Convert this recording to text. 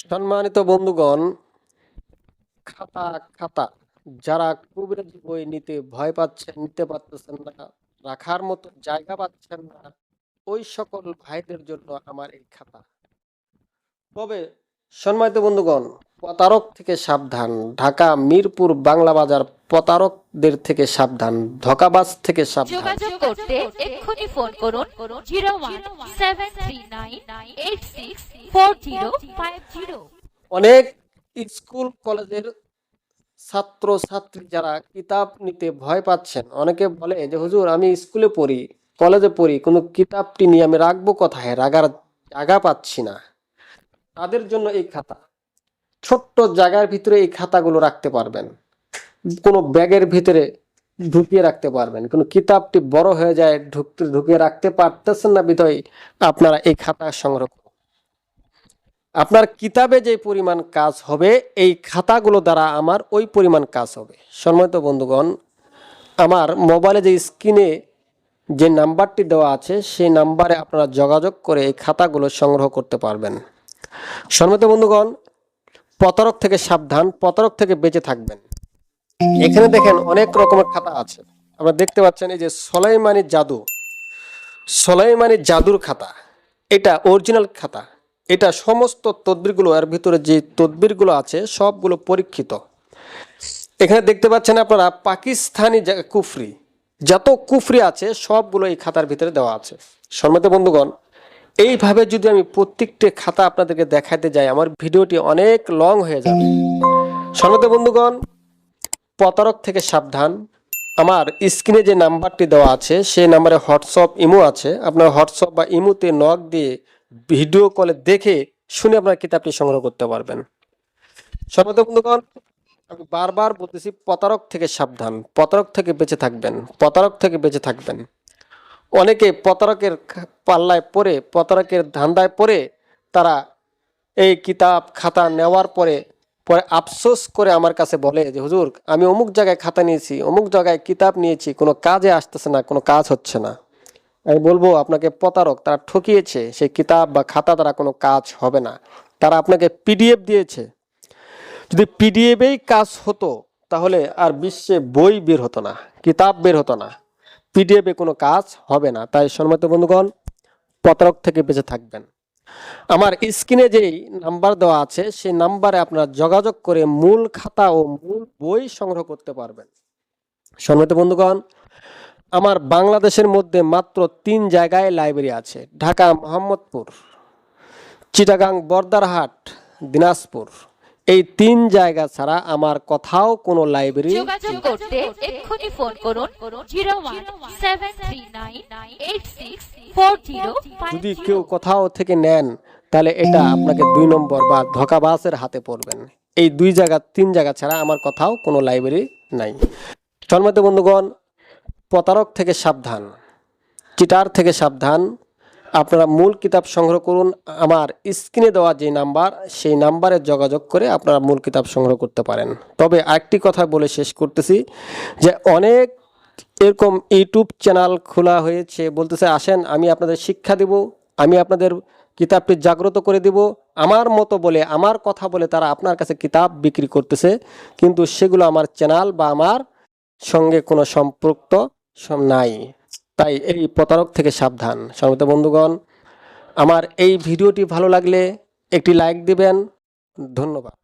সম্মানিত বন্ধুগণ, খাতা খাতা, যারা কবিরাজি বই নিতে ভয় পাচ্ছেন, নিতে পারতেছেন না, রাখার মতো জায়গা পাচ্ছেন না, ওই সকল ভাইদের জন্য আমার এই খাতা। তবে সম্মানিত বন্ধুগণ প্রতারক থেকে সাবধান। ঢাকা মিরপুর বাংলা বাজার প্রতারকদের থেকে সাবধান। ধোকাবাজ থেকে সাবধান। যোগাযোগ করতে এক্ষুনি ফোন করুন zero one seven three nine eight six four zero five zero. অনেক স্কুল কলেজের ছাত্র ছাত্রী যারা কিতাব নিতে ভয় পাচ্ছেন অনেকে বলে যে হুজুর আমি স্কুলে পড়ি কলেজে পড়ি কোনো কিতাবটি নিয়ে আমি রাখব কোথায়? রাগার জায়গা পাচ্ছি না। তাদের জন্য এই খাতা। ছোট্ট জায়গার ভিতরে এই খাতাগুলো রাখতে পারবেন। কোনো ব্যাগের ভিতরে ঢুকিয়ে রাখতে পারবেন। কোনো কিতাবটি বড় হয়ে যায়, ঢুকতে, ঢুকিয়ে রাখতে পারতেছেন না বিধয় আপনারা এই খাতা সংগ্রহ। আপনার কিতাবে যে পরিমাণ কাজ হবে, এই খাতাগুলো দ্বারা আমার ওই পরিমাণ কাজ হবে। সম্মানিত বন্ধুগণ, আমার মোবাইলে যে স্ক্রিনে যে নাম্বারটি দেওয়া আছে, সেই নাম্বারে আপনারা যোগাযোগ করে এই খাতাগুলো সংগ্রহ করতে পারবেন। সম্মানিত বন্ধুগণ প্রতারক থেকে সাবধান, প্রতারক থেকে বেঁচে থাকবেন। এখানে দেখেন অনেক রকমের খাতা আছে। আপনারা দেখতে পাচ্ছেন এই যে সলাইমানি জাদু। সলাইমানি জাদুর খাতা। এটা অরিজিনাল খাতা। এটা সমস্ত তদবিরগুলো, এর ভিতরে যে তদবিরগুলো আছে, সবগুলো পরীক্ষিত। এখানে দেখতে পাচ্ছেন আপনারা পাকিস্তানি কুফরি। যত কুফরি আছে, সবগুলো এই খাতার ভিতরে দেওয়া আছে। সম্মত বন্ধুগণ এইভাবে যদি আমি প্রত্যেকটি খাতা আপনাদেরকে দেখাতে যাই, আমার ভিডিওটি অনেক লং হয়ে যাবে। সম্মত বন্ধুগণ, প্রতারক থেকে সাবধান। আমার স্ক্রিনে যে নাম্বারটি দেওয়া আছে, সেই নাম্বারে হোয়াটসঅ্যাপ ইমো আছে। আপনার হোয়াটসঅ্যাপ বা ইমোতে নক দিয়ে ভিডিও কলে দেখে শুনে আপনার কিতাবটি সংগ্রহ করতে পারবেন। সর্বত বন্ধুগণ, আমি বারবার বলতেছি, প্রতারক থেকে সাবধান। প্রতারক থেকে বেঁচে থাকবেন। প্রতারক থেকে বেঁচে থাকবেন। অনেকে প্রতারকের পাল্লায় পড়ে, প্রতারকের ধান্দায় পড়ে, তারা এই কিতাব, খাতা নেওয়ার পরে পরে আফসোস করে আমার কাছে বলে যে, হুজুর, আমি অমুক জায়গায় খাতা নিয়েছি, অমুক জায়গায় কিতাব নিয়েছি, কোনো কাজে আসতেছে না, কোনো কাজ হচ্ছে না। আমি বলব, আপনাকে প্রতারক, তারা ঠকিয়েছে, সেই কিতাব বা খাতা দ্বারা কোনো কাজ হবে না। তারা আপনাকে পিডিএফ দিয়েছে। যদি পিডিএফেই কাজ হতো, তাহলে আর বিশ্বে বই বের হতো না, কিতাব বের হতো না। পিডিএফে কোনো কাজ হবে না। তাই সম্মত বন্ধুগণ, প্রতারক থেকে বেঁচে থাকবেন। আমার স্ক্রিনে যেই নাম্বার দেওয়া আছে, সেই নাম্বারে আপনারা যোগাযোগ করে মূল খাতা ও মূল বই সংগ্রহ করতে পারবেন। সম্মত বন্ধুগণ, আমার বাংলাদেশের মধ্যে মাত্র তিন জায়গায় লাইব্রেরি আছে। ঢাকা, মোহাম্মদপুর, চিটাগাং, বর্দারহাট, দিনাজপুর। এই তিন জায়গা ছাড়া আমার কোথাও কোনো লাইব্রেরি যোগাযোগ করতে এক্ষুনি ফোন করুন যদি কেউ কোথাও থেকে নেন তাহলে এটা আপনাকে দুই নম্বর বা ধোকাবাসের হাতে পড়বেন। এই দুই জায়গা তিন জায়গা ছাড়া আমার কোথাও কোনো লাইব্রেরি নাই। সম্মানিত বন্ধুগণ প্রতারক থেকে সাবধান চিটার থেকে সাবধান আপনারা মূল কিতাব সংগ্রহ করুন। আমার স্ক্রিনে দেওয়া যে নাম্বার, সেই নাম্বারে যোগাযোগ করে আপনারা মূল কিতাব সংগ্রহ করতে পারেন। তবে আরেকটি কথা বলে শেষ করতেছি যে অনেক এরকম ইউটিউব চ্যানেল খোলা হয়েছে, বলতেছে, আসেন, আমি আপনাদের শিক্ষা দিব, আমি আপনাদের কিতাবটি জাগ্রত করে দিব। আমার মতো বলে, আমার কথা বলে তারা আপনার কাছে কিতাব বিক্রি করতেছে, কিন্তু সেগুলো আমার চ্যানেল বা আমার সঙ্গে কোনো সম্পৃক্ত নাই। তাই এই প্রতারক থেকে সাবধান। সর্বত বন্ধুগণ, আমার এই ভিডিওটি ভালো লাগলে একটি লাইক দিবেন। ধন্যবাদ।